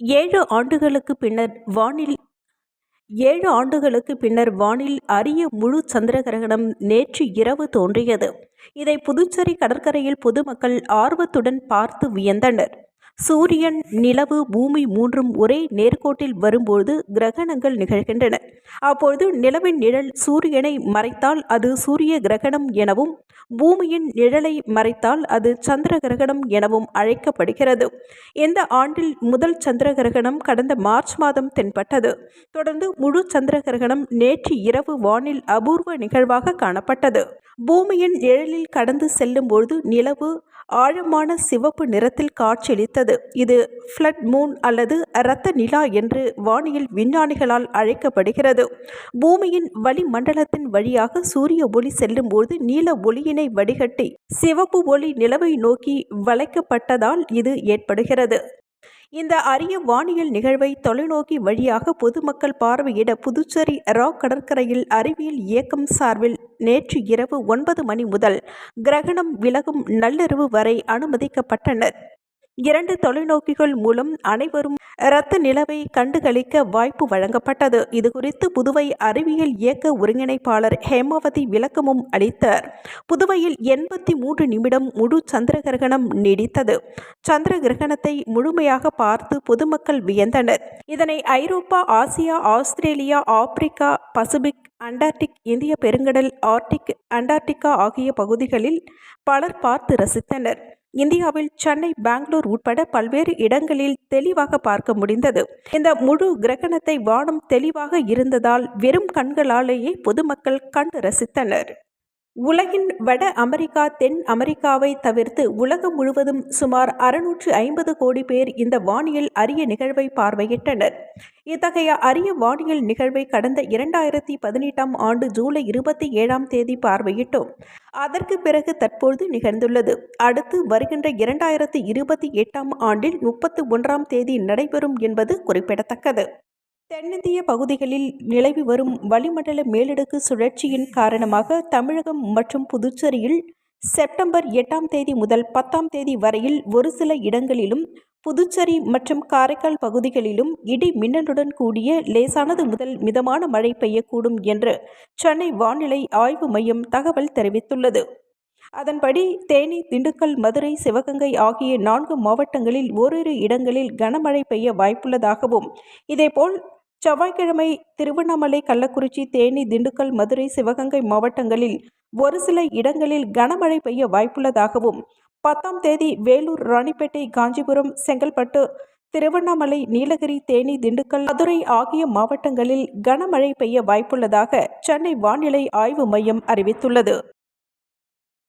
ஏழு ஆண்டுகளுக்கு பின்னர் வானில் ஏழு ஆண்டுகளுக்கு பின்னர் வானில் அரிய முழு சந்திர கிரகணம் நேற்று இரவு தோன்றியது. இதை புதுச்சேரி கடற்கரையில் பொதுமக்கள் ஆர்வத்துடன் பார்த்து வியந்தனர். சூரியன் நிலவு பூமி மூன்றும் ஒரே நேர்கோட்டில் வரும்போது கிரகணங்கள் நிகழ்கின்றன. அப்பொழுது நிலவின் நிழல் சூரியனை மறைத்தால் அது சூரிய கிரகணம் எனவும் பூமியின் நிழலை மறைத்தால் அது சந்திர கிரகணம் எனவும் அழைக்கப்படுகிறது. இந்த ஆண்டில் முதல் சந்திர கிரகணம் கடந்த மார்ச் மாதம் தென்பட்டது. தொடர்ந்து முழு சந்திர கிரகணம் நேற்று இரவு வானில் அபூர்வ நிகழ்வாக காணப்பட்டது. பூமியின் நிழலில் கடந்து செல்லும்போது நிலவு ஆழமான சிவப்பு நிறத்தில் காட்சியளித்தது. இது ஃப்ளட் மூன் அல்லது இரத்த நிலா என்று வானியல் விஞ்ஞானிகளால் அழைக்கப்படுகிறது. பூமியின் வளிமண்டலத்தின் வழியாக சூரிய ஒளி செல்லும்போது நீல ஒளியினை வடிகட்டி சிவப்பு ஒளி நிலவை நோக்கி வளைக்கப்பட்டதால் இது ஏற்படுகிறது. இந்த அரிய வானியல் நிகழ்வை தொலைநோக்கி வழியாக பொதுமக்கள் பார்வையிட புதுச்சேரி ராக் கடற்கரையில் அறிவியல் இயக்கம் சார்பில் நேற்று இரவு ஒன்பது மணி முதல் கிரகணம் விலகும் நள்ளிரவு வரை அனுமதிக்கப்பட்டனர். இரண்டு தொலைநோக்கிகள் மூலம் அனைவரும் இரத்த நிலவை கண்டுகளிக்க வாய்ப்பு வழங்கப்பட்டது. இதுகுறித்து புதுவை அறிவியல் இயக்க ஒருங்கிணைப்பாளர் ஹேமாவதி விளக்கமும் அளித்தார். புதுவையில் எண்பத்தி மூன்று நிமிடம் முழு சந்திர கிரகணம் நீடித்தது. சந்திர கிரகணத்தை முழுமையாக பார்த்து பொதுமக்கள் வியந்தனர். இதனை Europe Asia Australia Africa Pacific Antarctic இந்திய பெருங்கடல் ஆர்டிக் அண்டார்டிகா ஆகிய பகுதிகளில் பலர் பார்த்து ரசித்தனர். இந்தியாவில் சென்னை பெங்களூர் உட்பட பல்வேறு இடங்களில் தெளிவாக பார்க்க முடிந்தது. இந்த முழு கிரகணத்தை வானம் தெளிவாக இருந்ததால் வெறும் கண்களாலேயே பொதுமக்கள் கண்டு ரசித்தனர். உலகின் வட அமெரிக்கா தென் அமெரிக்காவை தவிர்த்து உலகம் முழுவதும் சுமார் அறுநூற்று ஐம்பது கோடி பேர் இந்த வானியல் அரிய நிகழ்வை பார்வையிட்டனர். இத்தகைய அரிய வானியல் நிகழ்வை கடந்த இரண்டாயிரத்தி பதினெட்டாம் ஆண்டு ஜூலை இருபத்தி ஏழாம் தேதி பார்வையிட்டோம். அதற்கு பிறகு தற்போது நிகழ்ந்துள்ளது. அடுத்து வருகின்ற இரண்டாயிரத்தி இருபத்தி எட்டாம் ஆண்டில் முப்பத்தி ஒன்றாம் தேதி நடைபெறும் என்பது குறிப்பிடத்தக்கது. தென்னிந்திய பகுதிகளில் நிலவி வரும் வளிமண்டல மேலடுக்கு சுழற்சியின் காரணமாக தமிழகம் மற்றும் புதுச்சேரியில் செப்டம்பர் எட்டாம் தேதி முதல் பத்தாம் தேதி வரையில் ஒரு சில இடங்களிலும் புதுச்சேரி மற்றும் காரைக்கால் பகுதிகளிலும் இடி மின்னலுடன் கூடிய லேசானது முதல் மிதமான மழை பெய்யக்கூடும் என்று சென்னை வானிலை ஆய்வு மையம் தகவல் தெரிவித்துள்ளது. அதன்படி தேனி திண்டுக்கல் மதுரை சிவகங்கை ஆகிய நான்கு மாவட்டங்களில் ஓரிரு இடங்களில் கனமழை பெய்ய வாய்ப்புள்ளதாகவும் இதேபோல் செவ்வாய்க்கிழமை திருவண்ணாமலை கள்ளக்குறிச்சி தேனி திண்டுக்கல் மதுரை சிவகங்கை மாவட்டங்களில் ஒரு சில இடங்களில் கனமழை பெய்ய வாய்ப்புள்ளதாகவும் பத்தாம் தேதி வேலூர் ராணிப்பேட்டை காஞ்சிபுரம் செங்கல்பட்டு திருவண்ணாமலை நீலகிரி தேனி திண்டுக்கல் மதுரை ஆகிய மாவட்டங்களில் கனமழை பெய்ய வாய்ப்புள்ளதாக சென்னை வானிலை ஆய்வு மையம் அறிவித்துள்ளது.